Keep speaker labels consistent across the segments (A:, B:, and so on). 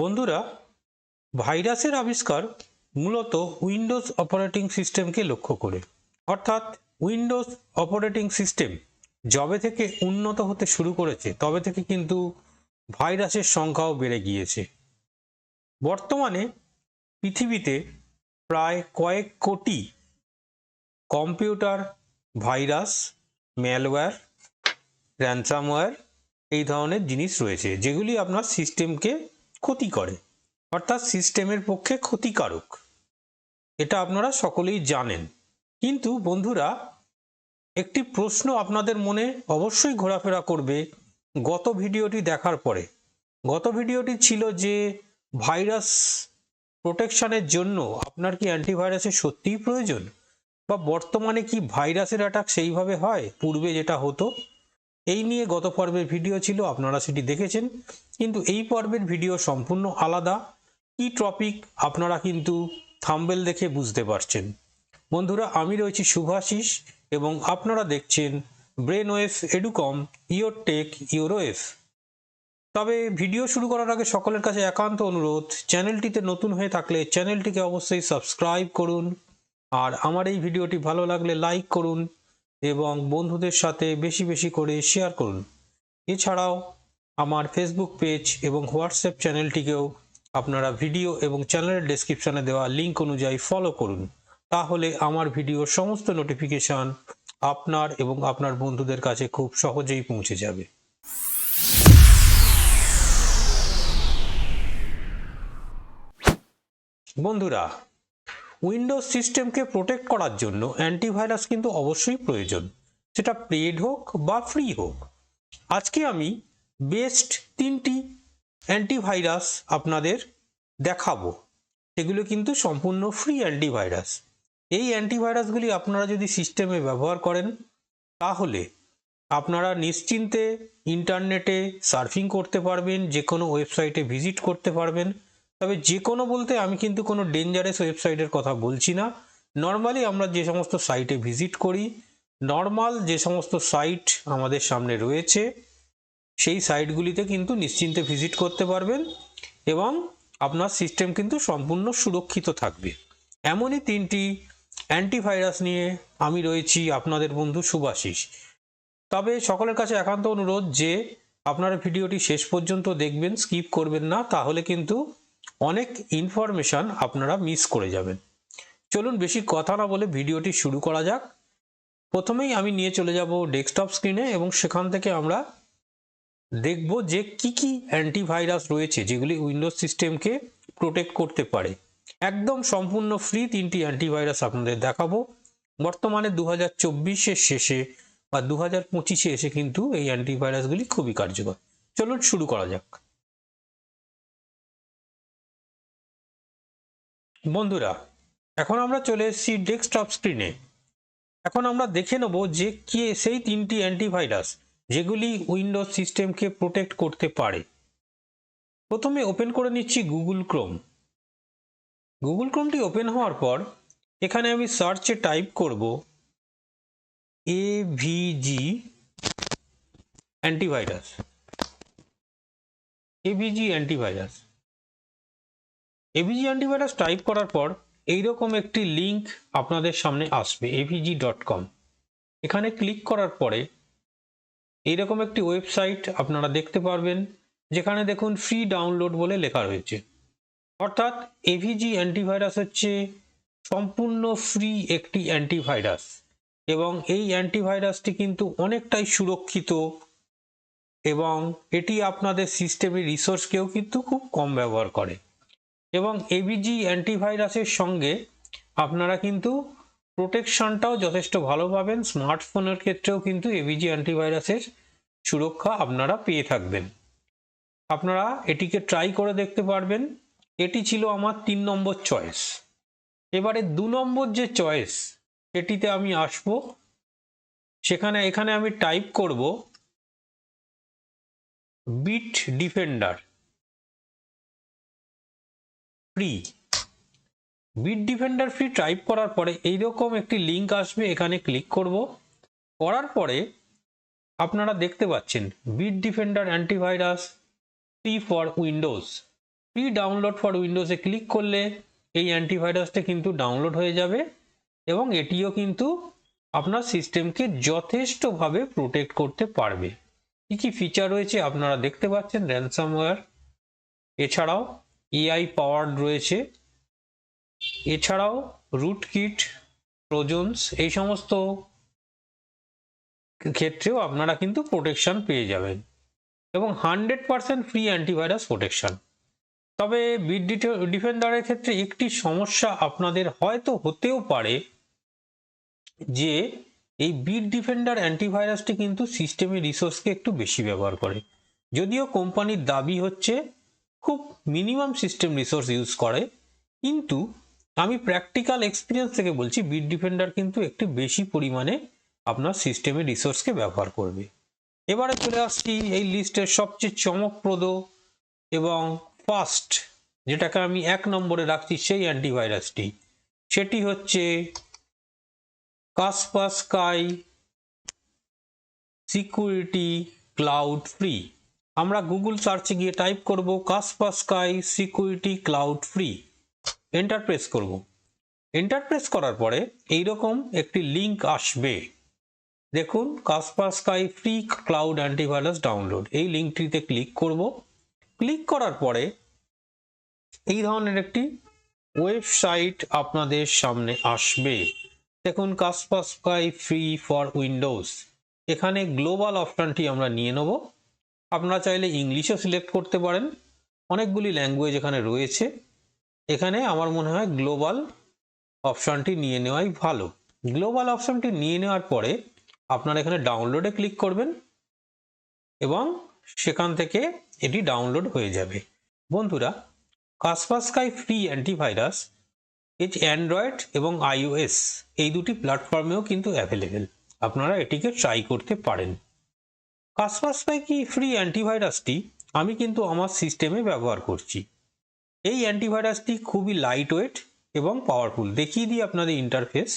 A: বন্ধুরা, ভাইরাসের আবিষ্কার মূলত উইন্ডোজ অপারেটিং সিস্টেমকে লক্ষ্য করে। অর্থাৎ উইন্ডোজ অপারেটিং সিস্টেম যবে থেকে উন্নত হতে শুরু করেছে, তবে থেকে কিন্তু ভাইরাসের সংখ্যাও বেড়ে গিয়েছে। বর্তমানে পৃথিবীতে প্রায় কয়েক কোটি কম্পিউটার ভাইরাস, ম্যালওয়্যার র্যানসামওয়্যার এই ধরনের জিনিস রয়েছে, যেগুলি আপনার সিস্টেমকে ক্ষতি করে। অর্থাৎ সিস্টেমের পক্ষে ক্ষতিকারক। এটা আপনারা সকলেই জানেন। কিন্তু বন্ধুরা, একটি প্রশ্ন আপনাদের মনে অবশ্যই ঘোরাফেরা করবে গত ভিডিওটি দেখার পরে। গত ভিডিওটি ছিল যে ভাইরাস প্রোটেকশনের জন্য আপনার কি অ্যান্টিভাইরাসের সত্যিই প্রয়োজন? বা বর্তমানে কি ভাইরাসের অ্যাটাক সেইভাবে হয়? পূর্বে যেটা হতো, এই নিয়ে গত পর্বের ভিডিও ছিল, আপনারা সেটি দেখেছেন। কিন্তু এই পর্বের ভিডিও সম্পূর্ণ আলাদা। কি টপিক আপনারা কিন্তু থাম্বেল দেখে বুঝতে পারছেন। বন্ধুরা, আমি রয়েছি শুভাশিস এবং আপনারা দেখছেন brain wave Educom your tech ইউরোএফ তবে ভিডিও শুরু করার আগে সকলের কাছে একান্ত অনুরোধ চ্যানেলটিতে নতুন হয়ে থাকলে চ্যানেলটিকে অবশ্যই সাবস্ক্রাইব করুন। আর আমার এই ভিডিওটি ভালো লাগলে লাইক করুন এবং বন্ধুদের সাথে বেশি বেশি করে শেয়ার করুন। এছাড়াও আমার ফেসবুক পেজ এবং হোয়াটসঅ্যাপ চ্যানেলটিকেও আপনারা ভিডিও এবং চ্যানেলের ডেসক্রিপশনে দেওয়া লিঙ্ক অনুযায়ী ফলো করুন। তাহলে আমার ভিডিওর সমস্ত নোটিফিকেশন আপনার এবং আপনার বন্ধুদের কাছে খুব সহজেই পৌঁছে যাবে। বন্ধুরা উইন্ডোজ সিস্টেমকে প্রোটেক্ট করার জন্য অ্যান্টিভাইরাস কিন্তু অবশ্যই প্রয়োজন। সেটা পেড হোক বা ফ্রি হোক। আজকে আমি বেস্ট তিনটি অ্যান্টিভাইরাস আপনাদের দেখাবো। সেগুলো কিন্তু সম্পূর্ণ ফ্রি অ্যান্টিভাইরাস। এই অ্যান্টিভাইরাসগুলি আপনারা যদি সিস্টেমে ব্যবহার করেন, তাহলে আপনারা নিশ্চিন্তে ইন্টারনেটে সার্ফিং করতে পারবেন যে কোনো ওয়েবসাইটে ভিজিট করতে পারবেন। তবে যে কোনো বলতে আমি কিন্তু কোনো ডেঞ্জারাস ওয়েবসাইটের কথা বলছি না। নর্মালি আমরা যে সমস্ত সাইটে ভিজিট করি নর্মাল যে সমস্ত সাইট আমাদের সামনে রয়েছে সেই সাইটগুলিতে কিন্তু নিশ্চিন্তে ভিজিট করতে পারবেন এবং আপনার সিস্টেম কিন্তু সম্পূর্ণ সুরক্ষিত থাকবে। এমনই তিনটি অ্যান্টিভাইরাস নিয়ে আমি রয়েছি আপনাদের বন্ধু সুভাশিস তবে সকলের কাছে একান্ত অনুরোধ যে আপনারা ভিডিওটি শেষ পর্যন্ত দেখবেন স্কিপ করবেন না, তাহলে কিন্তু অনেক ইনফরমেশন আপনারা মিস করে যাবেন। চলুন বেশি কথা না বলে ভিডিওটি শুরু করা যাক। প্রথমেই আমি নিয়ে চলে যাব ডেস্কটপ স্ক্রিনে এবং সেখান থেকে আমরা দেখব যে কি কি অ্যান্টিভাইরাস রয়েছে যেগুলি উইন্ডোজ সিস্টেমকে প্রোটেক্ট করতে পারে। একদম সম্পূর্ণ ফ্রি তিনটি অ্যান্টিভাইরাস আপনাদের দেখাবো। বর্তমানে দু হাজার শেষে বা দু হাজার পঁচিশে এসে কিন্তু এই অ্যান্টিভাইরাসগুলি খুবই কার্যকর। চলুন শুরু করা যাক। বন্ধুরা, এখন আমরা চলে এসেছি ডেস্কটপ স্ক্রিনে এখন আমরা দেখে নেব যে কে সেই তিনটি অ্যান্টিভাইরাস যেগুলি উইন্ডোজ সিস্টেমকে প্রোটেক্ট করতে পারে। প্রথমে ওপেন করে নিচ্ছি গুগল ক্রোম। গুগল ক্রোমটি ওপেন হওয়ার পর এখানে আমি সার্চে টাইপ করব A V G antivirus. AVG antivirus. AVG antivirus type করার পর এইরকম একটি লিংক আপনাদের সামনে আসবে এভিজি ডট কম। এখানে ক্লিক করার পরে এইরকম একটি ওয়েবসাইট আপনারা দেখতে পারবেন, যেখানে দেখুন ফ্রি ডাউনলোড বলে লেখা রয়েছে। অর্থাৎ এভিজি অ্যান্টিভাইরাস হচ্ছে সম্পূর্ণ ফ্রি একটি অ্যান্টিভাইরাস এবং এই অ্যান্টিভাইরাসটি কিন্তু অনেকটাই সুরক্ষিত এবং এটি আপনাদের সিস্টেমের রিসোর্সকেও কিন্তু খুব কম ব্যবহার করে। এবং এবিজি অ্যান্টিভাইরাসের সঙ্গে আপনারা কিন্তু প্রোটেকশনটাও যথেষ্ট ভালো পাবেন স্মার্টফোনের ক্ষেত্রেও কিন্তু এবিজি অ্যান্টিভাইরাসের সুরক্ষা আপনারা পেয়ে থাকবেন। আপনারা এটিকে ট্রাই করে দেখতে পারবেন। এটি ছিল আমার তিন নম্বর চয়েস এবারে দু নম্বর যে চয়েস এটিতে আমি আসব। সেখানে, এখানে আমি টাইপ করব Bitdefender free Bitdefender free type করার পরে এইরকম একটি লিঙ্ক আসবে, এখানে ক্লিক করব। করার পরে আপনারা দেখতে পাচ্ছেন Bitdefender antivirus free for Windows free download for উইন্ডোজে click করলে এই অ্যান্টিভাইরাসটা কিন্তু ডাউনলোড হয়ে যাবে এবং এটিও কিন্তু আপনার সিস্টেমকে যথেষ্টভাবে প্রোটেক্ট করতে পারবে। কী কী ফিচার রয়েছে আপনারা দেখতে পাচ্ছেন র্যানসামওয়্যার এছাড়াও এআই পাওয়ার্ড রয়েছে, এছাড়াও রুট কিট ট্রোজন্স এই সমস্ত ক্ষেত্রেও আপনারা কিন্তু প্রোটেকশন পেয়ে যাবেন। এবং hundred percent free antivirus protection তবে বিট ডিফেন্ডারের ক্ষেত্রে একটি সমস্যা আপনাদের হয়তো হতেও পারে যে এই বিট ডিফেন্ডার অ্যান্টিভাইরাসটি কিন্তু সিস্টেমে রিসোর্সকে একটু বেশি ব্যবহার করে। যদিও কোম্পানির দাবি হচ্ছে খুব মিনিমাম সিস্টেম রিসোর্স ইউজ করে, কিন্তু আমি প্র্যাকটিক্যাল এক্সপিরিয়েন্স থেকে বলছি বিট ডিফেন্ডার কিন্তু একটু বেশি পরিমাণে আপনার সিস্টেমের রিসোর্সকে ব্যবহার করবে। এবারে চলে আসছি এই লিস্টের সবচেয়ে চমকপ্রদ এবং ফাস্ট যেটাকে আমি এক নম্বরে রাখছি সেই অ্যান্টিভাইরাসটি সেটি হচ্ছে কাসপাসকাই সিকিউরিটি ক্লাউড ফ্রি আমরা গুগল সার্চে গিয়ে টাইপ করব Kaspersky security cloud free enter press করব। এন্টার প্রেস করার পরে এইরকম একটি লিংক আসবে। দেখুন Kaspersky free cloud antivirus download এই লিঙ্কটিতে ক্লিক করব। ক্লিক করার পরে এই ধরনের একটি ওয়েবসাইট আপনাদের সামনে আসবে। দেখুন কাসপাসকাই ফ্রি ফর উইন্ডোজ এখানে গ্লোবাল অপশানটি আমরা নিয়ে নেব। আপনারা চাইলে ইংলিশও সিলেক্ট করতে পারেন। অনেকগুলি ল্যাঙ্গুয়েজ এখানে রয়েছে। এখানে আমার মনে হয় গ্লোবাল অপশানটি নিয়ে নেওয়াই ভালো। গ্লোবাল অপশানটি নিয়ে নেওয়ার পরে আপনারা এখানে ডাউনলোডে ক্লিক করবেন এবং সেখান থেকে এটি ডাউনলোড হয়ে যাবে। বন্ধুরা, কাসপাসকাই ফ্রি অ্যান্টিভাইরাস এটি অ্যান্ড্রয়েড এবং আইওএস এই দুটি প্ল্যাটফর্মেও কিন্তু অ্যাভেলেবেল আপনারা এটিকে ট্রাই করতে পারেন। কাসপাসকাই কি ফ্রি অ্যান্টিভাইরাসটি আমি কিন্তু আমার সিস্টেমে ব্যবহার করছি। এই অ্যান্টিভাইরাসটি খুবই লাইট ওয়েট এবং পাওয়ারফুল দেখিয়ে দিই আপনাদের ইন্টারফেস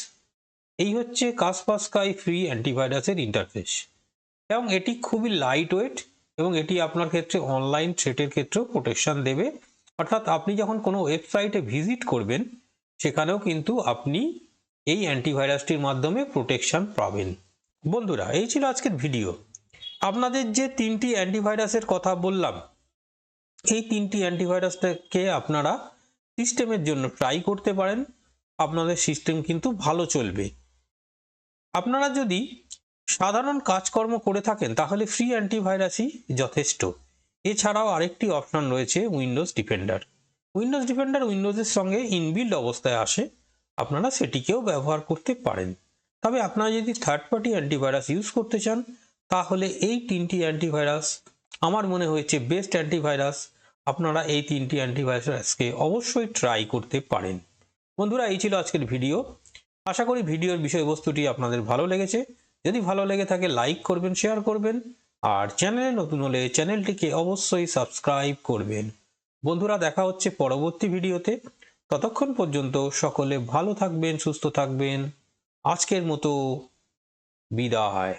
A: এই হচ্ছে কাসপাসকাই ফ্রি অ্যান্টিভাইরাসের ইন্টারফেস এবং এটি খুবই লাইট ওয়েট এবং এটি আপনার ক্ষেত্রে অনলাইন থ্রেটের ক্ষেত্রেও প্রোটেকশন দেবে। অর্থাৎ আপনি যখন কোনো ওয়েবসাইটে ভিজিট করবেন, সেখানেও কিন্তু আপনি এই অ্যান্টিভাইরাসটির মাধ্যমে প্রোটেকশন পাবেন। বন্ধুরা, এই ছিল আজকের ভিডিও আপনাদের যে তিনটি অ্যান্টিভাইরাসের কথা বললাম, এই তিনটি অ্যান্টিভাইরাসটাকে আপনারা সিস্টেমের জন্য ট্রাই করতে পারেন। আপনাদের সিস্টেম কিন্তু ভালো চলবে। আপনারা যদি সাধারণ কাজকর্ম করে থাকেন, তাহলে ফ্রি অ্যান্টিভাইরাসই যথেষ্ট। এছাড়াও আরেকটি অপশন রয়েছে উইন্ডোজ ডিফেন্ডার উইন্ডোজ ডিফেন্ডার উইন্ডোজের সঙ্গে ইনবিল্ড অবস্থায় আসে। আপনারা সেটিকেও ব্যবহার করতে পারেন। তবে আপনারা যদি থার্ড পার্টি অ্যান্টিভাইরাস ইউজ করতে চান, তাহলে এই তিনটি অ্যান্টিভাইরাস আমার মনে হয়েছে বেস্ট অ্যান্টিভাইরাস আপনারা এই তিনটি অ্যান্টিভাইরাসকে অবশ্যই ট্রাই করতে পারেন। বন্ধুরা, এই ছিল আজকের ভিডিও আশা করি ভিডিওর বিষয়বস্তুটি আপনাদের ভালো লেগেছে। যদি ভালো লেগে থাকে, লাইক করবেন, শেয়ার করবেন। আর চ্যানেলে নতুন হলে চ্যানেলটিকে অবশ্যই সাবস্ক্রাইব করবেন। বন্ধুরা, দেখা হচ্ছে পরবর্তী ভিডিওতে। ততক্ষণ পর্যন্ত সকলে ভালো থাকবেন, সুস্থ থাকবেন। আজকের মতো বিদায়।